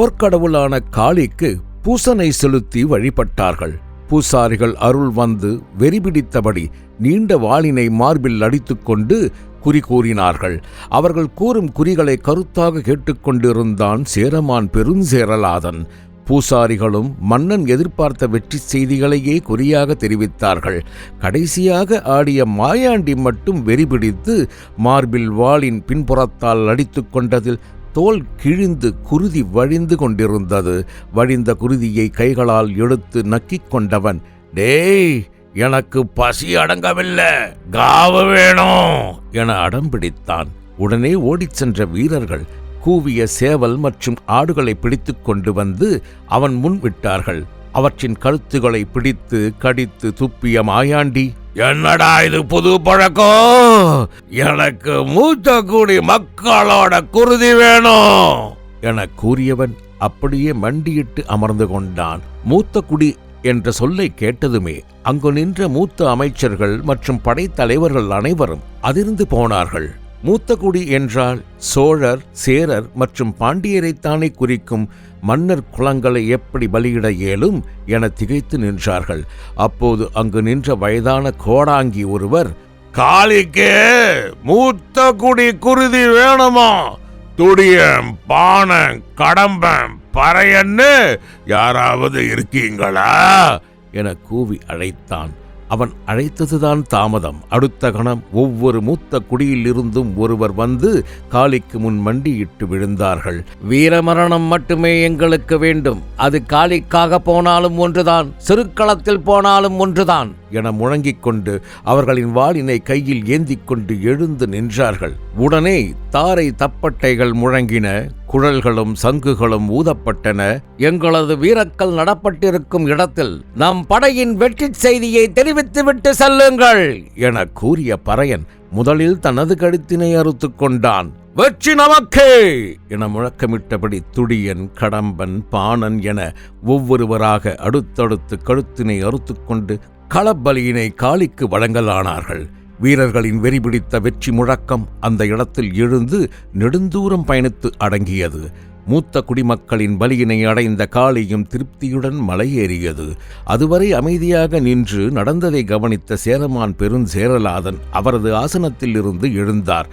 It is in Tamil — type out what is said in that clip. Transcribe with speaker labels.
Speaker 1: போர்க்கடவுளான காளிக்கு பூசனை செலுத்தி வழிபட்டார்கள். பூசாரிகள் அருள் வந்து வெறிபிடித்தபடி நீண்ட வாளினை மார்பில் அடித்துக்கொண்டு குறி கூறினார்கள். அவர்கள் கூறும் குறிகளை கருத்தாக கேட்டுக்கொண்டிருந்தான் சேரமான் பெருஞ்சேரலாதன். பூசாரிகளும் மன்னன் எதிர்பார்த்த வெற்றி செய்திகளையே குறியாக தெரிவித்தார்கள். கடைசியாக ஆடிய மாயாண்டி மட்டும் வெறிபிடித்து மார்பில் வாளின் பின்புறத்தால் அடித்துக் கொண்டதில் தோல் கிழிந்து குருதி வழிந்து கொண்டிருந்தது. வழிந்த குருதியை கைகளால் எடுத்து நக்கிக் கொண்டவன் டேய் எனக்கு பசி அடங்கவில்லை காவு வேணும் என அடம்பிடித்தான் உடனே ஓடிச் சென்ற வீரர்கள் கூவிய சேவல் மற்றும் ஆடுகளை பிடித்துக்கொண்டு வந்து அவன் முன் விட்டார்கள். அவற்றின் கழுத்துகளை பிடித்து கடித்து துப்பிய மாயாண்டி என்னடா இது புது பழக்கம்? எனக்கு மூத்த கூடி மக்களோட குருதி வேணும். என கூறியவன் அப்படியே மண்டியிட்டு அமர்ந்து கொண்டான். மூத்த குடி என்ற சொல்லை கேட்டதுமே அங்கு நின்ற மூத்த அமைச்சர்கள் மற்றும் படைத்தலைவர்கள் அனைவரும் அதிர்ந்து போனார்கள். மூத்தகுடி என்றால் சோழர் சேரர் மற்றும் பாண்டியரைத்தானே குறிக்கும் மன்னர் குளங்களை எப்படி பலியிட இயலும் என திகைத்து நின்றார்கள். அப்போது அங்கு நின்ற வயதான கோடாங்கி ஒருவர் காளிக்கு மூத்த குடி குருதி வேணுமா? துடியம் பானம் கடம்பம் பறையன்னு யாராவது இருக்கீங்களா? என கூவி அழைத்தான். அவன் அழைத்ததுதான் தாமதம். அடுத்த கணம் ஒவ்வொரு மூத்த குடியிலிருந்தும் ஒருவர் வந்து காளிக்கு முன் மண்டியிட்டு விழுந்தார்கள். வீரமரணம் மட்டுமே எங்களுக்கு வேண்டும். அது காளிக்காக போனாலும் ஒன்றுதான். சிறுக்களத்தில் போனாலும் ஒன்றுதான். என முழங்கிக் கொண்டு அவர்களின் வாளினை கையில் ஏந்திக் கொண்டு எழுந்து நின்றார்கள். உடனே தாரை தப்பட்டைகள் முழங்கின. குழல்களும் சங்குகளும் ஊதப்பட்டன. எங்களது வீரக்கள் நடப்பட்டிருக்கும் இடத்தில் நம் படையின் வெற்றி செய்தியை தெரிவித்துவிட்டு செல்லுங்கள் என கூறிய பறையன் முதலில் தனது கழுத்தினை அறுத்து கொண்டான். வெற்றி நமக்கே! என முழக்கமிட்டபடி துடியன் கடம்பன் பாணன் என ஒவ்வொருவராக அடுத்தடுத்து கழுத்தினை அறுத்துக்கொண்டு களப்பலியினை காளிக்கு வழங்கலானார்கள். வீரர்களின் வெறிபிடித்த வெற்றி முழக்கம் அந்த இடத்தில் எழுந்து நெடுந்தூரம் பயணித்து அடங்கியது. மூத்த குடிமக்களின் பலியினை அடைந்த காளியும் திருப்தியுடன் மலையேறியது. அதுவரை அமைதியாக நின்று நடந்ததை கவனித்த சேரமான் பெருஞ்சேரலாதன் அவரது ஆசனத்தில் இருந்து எழுந்தார்.